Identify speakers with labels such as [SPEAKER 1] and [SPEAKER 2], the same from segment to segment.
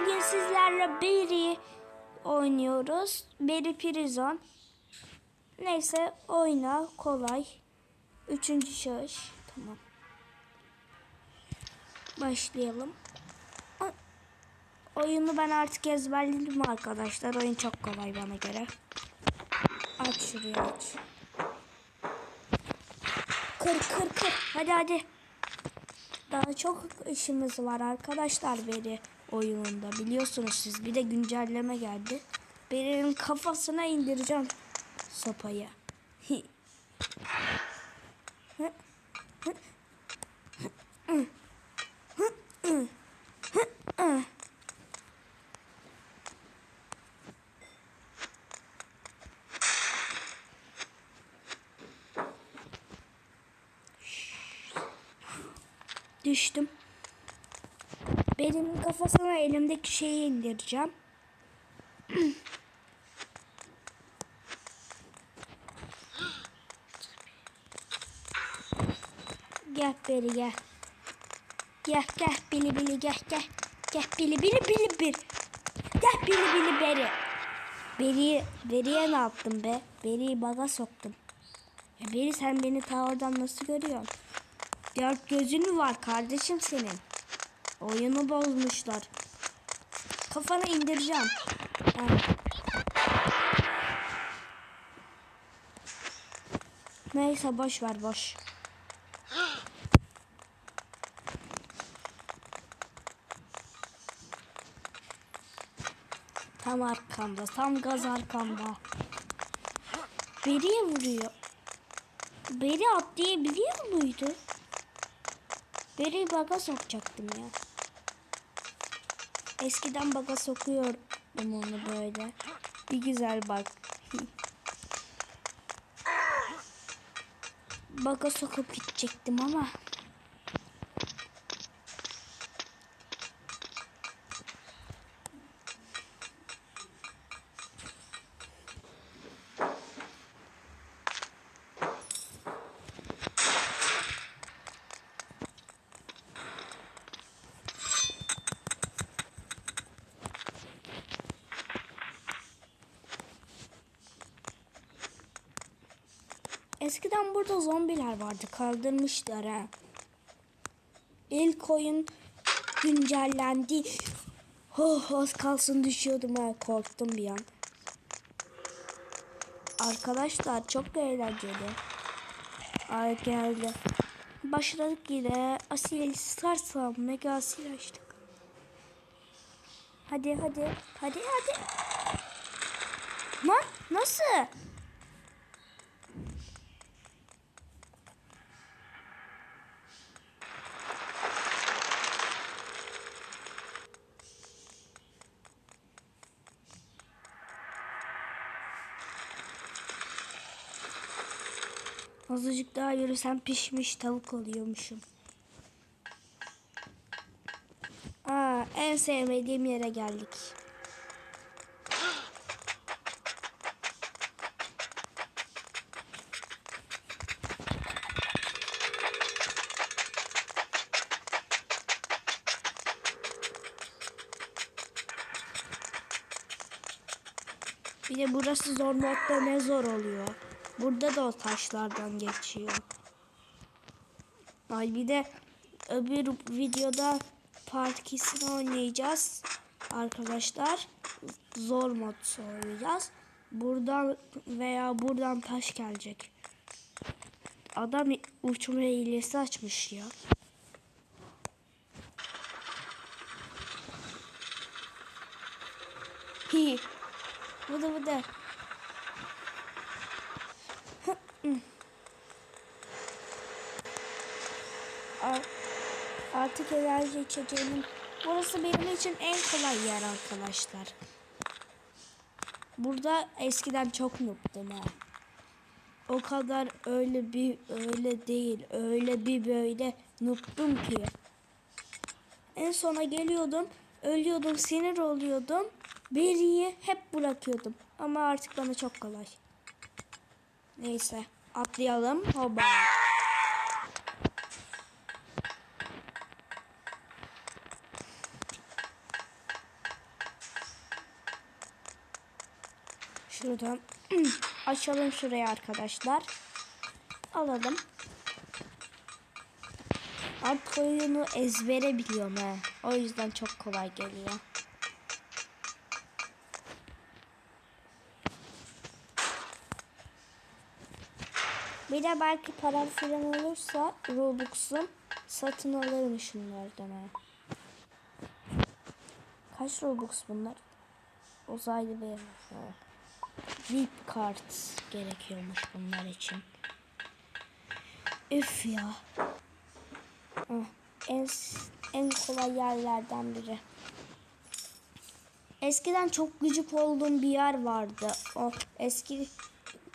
[SPEAKER 1] Bugün sizlerle Berry oynuyoruz. Berry Prison. Neyse oyna kolay. Üçüncü şahıs. Tamam. Başlayalım. Oyunu ben artık ezberledim arkadaşlar. Oyun çok kolay bana göre. Aç şurayı aç. Kır kır kır. Hadi hadi. Daha çok işimiz var arkadaşlar Beri oyununda. Biliyorsunuz siz. Bir de güncelleme geldi. Beri'nin kafasına indireceğim sopayı. Düştüm. Benim kafasına elimdeki şeyi indireceğim. gel beri gel. Gel gel bili bili gel gel. Gel bili bili bili bir. Gel bili bili beri. Beri, beriye ne yaptım be? Beriyi baga soktum. Ya beri sen beni ta oradan nasıl görüyorsun? Dört gözün mü var kardeşim senin? Oyunu bozmuşlar. Kafana indireceğim. Neyse boş ver boş. Tam arkamda, tam gaz arkamda. Beriye vuruyor. Beri atlayabiliyor muydu? Beri baga sokacaktım ya. Eskiden baga sokuyordum onu böyle. Bir güzel bak. baga sokup gidecektim ama. Eskiden burada zombiler vardı. Kaldırmışlar ha. İlk oyun güncellendi. Oh, az kalsın düşüyordum ha. Korktum bir an. Arkadaşlar çok eğlenceli. Ay geldi. Başladık yine. Asil sarsam mega asil açtık. Hadi hadi. Hadi hadi. Lan nasıl? Azıcık daha yürüsem pişmiş tavuk oluyormuşum. Aa, en sevmediğim yere geldik. Bir de burası zor modda ne zor oluyor. Burada da o taşlardan geçiyor. Ay bir de öbür videoda part 2'sini oynayacağız. Arkadaşlar zor mod oynayacağız. Buradan veya buradan taş gelecek. Adam uçma hilesi açmış ya. Hi. Bu da bu da. Artık enerji içeceğimin burası benim için en kolay yer arkadaşlar. Burada eskiden çok noob'tum ha. O kadar öyle bir öyle değil. Öyle bir böyle noob'tum ki. En sona geliyordum. Ölüyordum, sinir oluyordum. Beri'yi hep bırakıyordum. Ama artık bana çok kolay. Neyse atlayalım. Hoba. Şuradan açalım şuraya arkadaşlar. Alalım. Alt koyunu ezbere biliyorum he. O yüzden çok kolay geliyor. Bir de belki param falan olursa Robux'um satın alırım şunlardan. Kaç Robux bunlar? Uzaylı bir. VIP kart gerekiyormuş bunlar için. Üf ya. Ah, en en kolay yerlerden biri. Eskiden çok gıcık olduğum bir yer vardı. O eski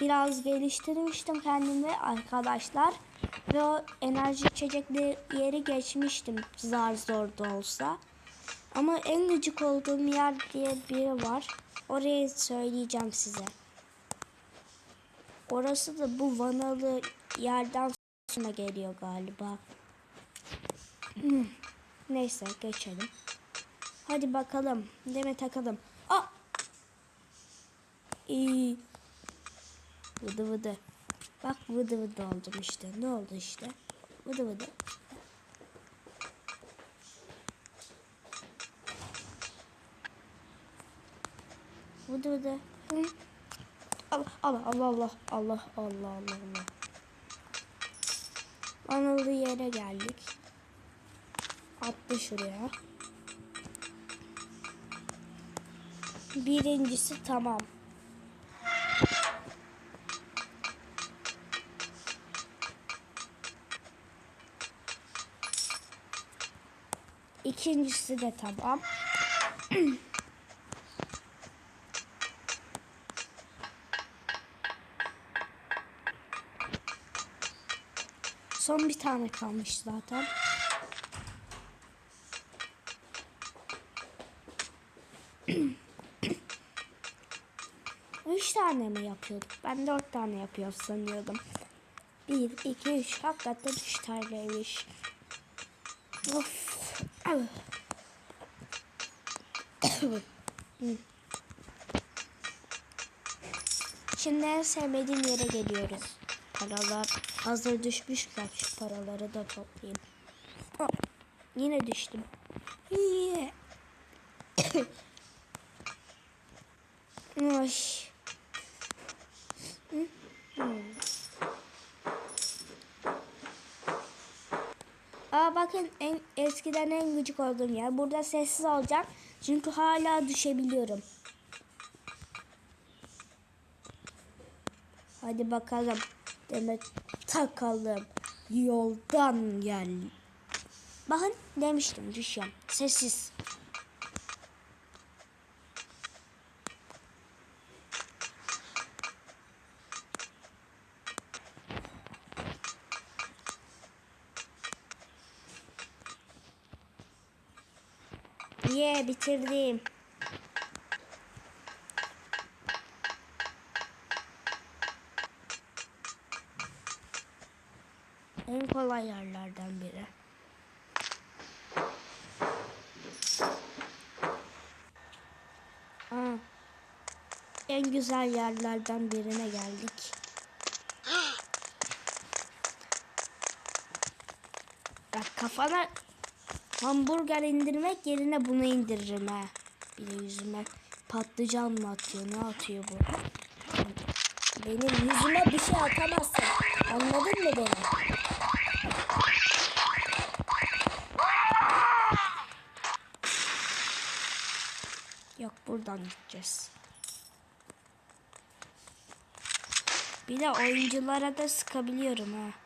[SPEAKER 1] biraz geliştirmiştim kendimi arkadaşlar. Ve o enerji içecekli yeri geçmiştim zar zor da olsa. Ama en gıcık olduğum yer diye biri var. Orayı söyleyeceğim size. Orası da bu vanalı yerden sonra geliyor galiba. Neyse geçelim. Hadi bakalım. Deme takalım. Aa! İyi. Vıdı vıdı. Bak vıdı vıdı oldum işte. Ne oldu işte? Vıdı vıdı. Vıdı vıdı. Hı. Allah Allah Allah Allah Allah Allah Allah Allah. Yere geldik. Attı şuraya. Birincisi tamam. İkincisi de tamam. Son bir tane kalmış zaten. Üç tane mi yapıyorduk? Ben dört tane yapıyoruz sanıyordum. Bir, iki, üç. Hakikaten üç taneymiş. Of. Şimdi en sevmediğim yere geliyoruz. Paralar hazır düşmüşken şu paraları da toplayayım. Aa, yine düştüm. Ay. Hı? Hı. Aa bakın en eskiden en gıcık olduğum yer. Burada sessiz olacağım. Çünkü hala düşebiliyorum. Hadi bakalım. Demek takalım. Yoldan gel. Bakın demiştim düşüyorum. Sessiz. Ye bitirdim. En kolay yerlerden biri. Aa, en güzel yerlerden birine geldik. Bak kafana hamburger indirmek yerine bunu indiririm ha. Bir de yüzüme patlıcan mı atıyor ne atıyor bu? Benim yüzüme bir şey atamazsın. Anladın mı beni? Yok buradan gideceğiz. Bir de oyunculara da sıkabiliyorum ha.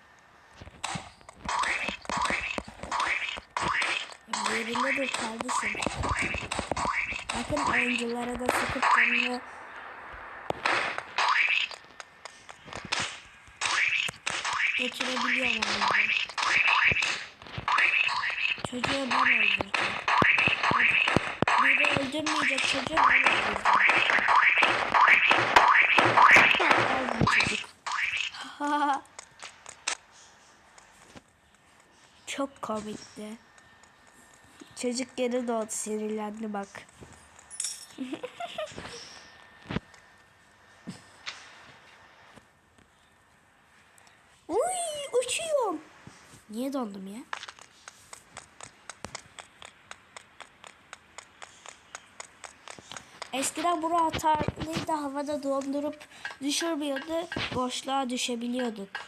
[SPEAKER 1] Yerinde dur kardeşim. Bakın oyunculara da sıkıp canını geçirebiliyorum onları. Çocuğu ben öldürdüm. Biri öldürmeyecek çocuğu ben öldürdüm. Çok komikti. Çocuk geri doğdu sinirlendi bak. Uy uçuyorum. Niye dondum ya? Eskiden bura atarlıydı havada dondurup düşürmüyordu. Boşluğa düşebiliyorduk.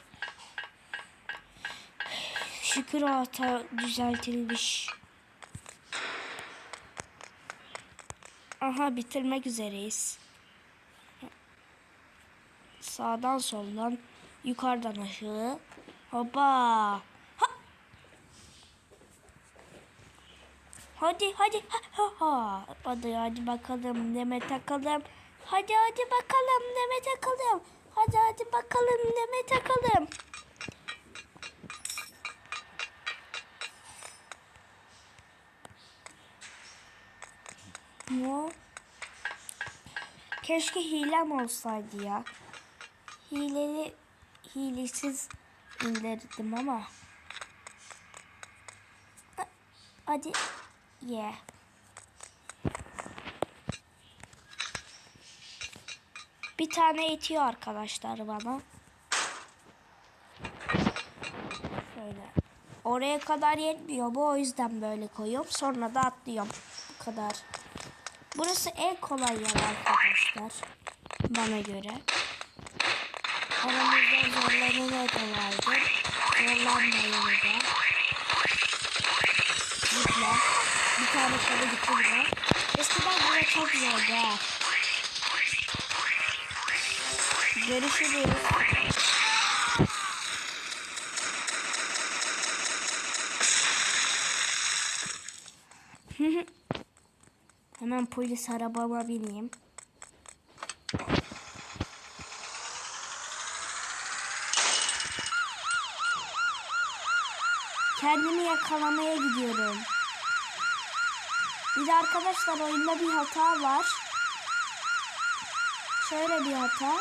[SPEAKER 1] Şükür o hata düzeltilmiş. Aha bitirmek üzereyiz. Sağdan soldan yukarıdan aşağı. Hopa. Ha. Hadi hadi. Ha, ha, ha. Hadi hadi bakalım deme takalım. Hadi hadi bakalım deme takalım. Hadi hadi bakalım deme takalım. Ne? Keşke hilem olsaydı ya. Hileli, hilesiz indirdim ama. Ha- Hadi ye. Bir tane yetiyor arkadaşlar bana. Şöyle. Oraya kadar yetmiyor bu o yüzden böyle koyuyorum. Sonra da atlıyorum. Bu kadar. Burası en kolay yer arkadaşlar. Bana göre. Aramızda zorlananlar da vardır. Zorlanmayanı da. Zıpla. Bir tane kolu gitti bile. Eskiden bura çok zordu. Görüşürüz. Polis arabama bineyim. Kendimi yakalamaya gidiyorum. Bir de arkadaşlar oyunda bir hata var. Şöyle bir hata.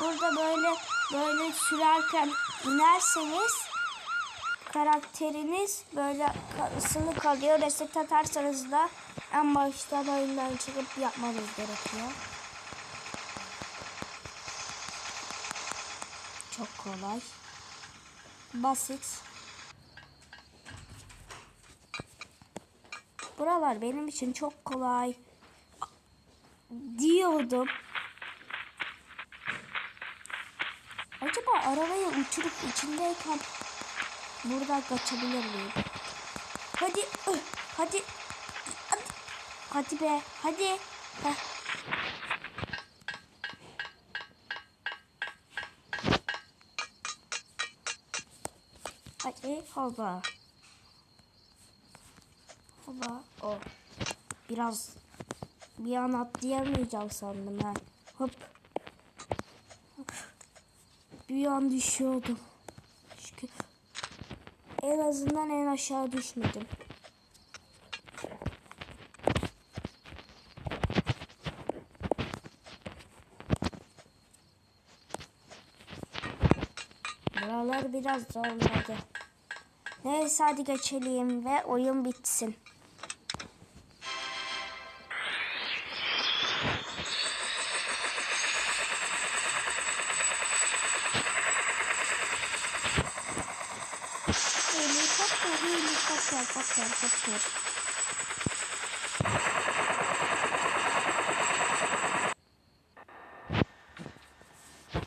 [SPEAKER 1] Burada böyle böyle sürerken inerseniz karakteriniz böyle ısılı kalıyor. Reset atarsanız da en baştan oyundan çıkıp yapmanız gerekiyor. Çok kolay. Basit. Buralar benim için çok kolay. Diyordum. Acaba arabayı uçurup içindeyken buradan kaçabilir miyim? Hadi, hadi, hadi, hadi be, hadi. Heh. Hadi, hoba. Hoba, o. Biraz bir an atlayamayacağım sandım ha. Hop. Bir an düşüyordum. En azından en aşağı düşmedim. Buralar biraz zorladı. Neyse hadi geçelim ve oyun bitsin. Helikopter, helikopter, helikopter.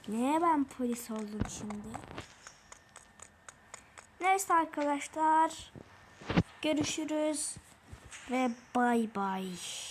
[SPEAKER 1] Niye ben polis oldum şimdi? Neyse arkadaşlar. Görüşürüz. Ve bay bay.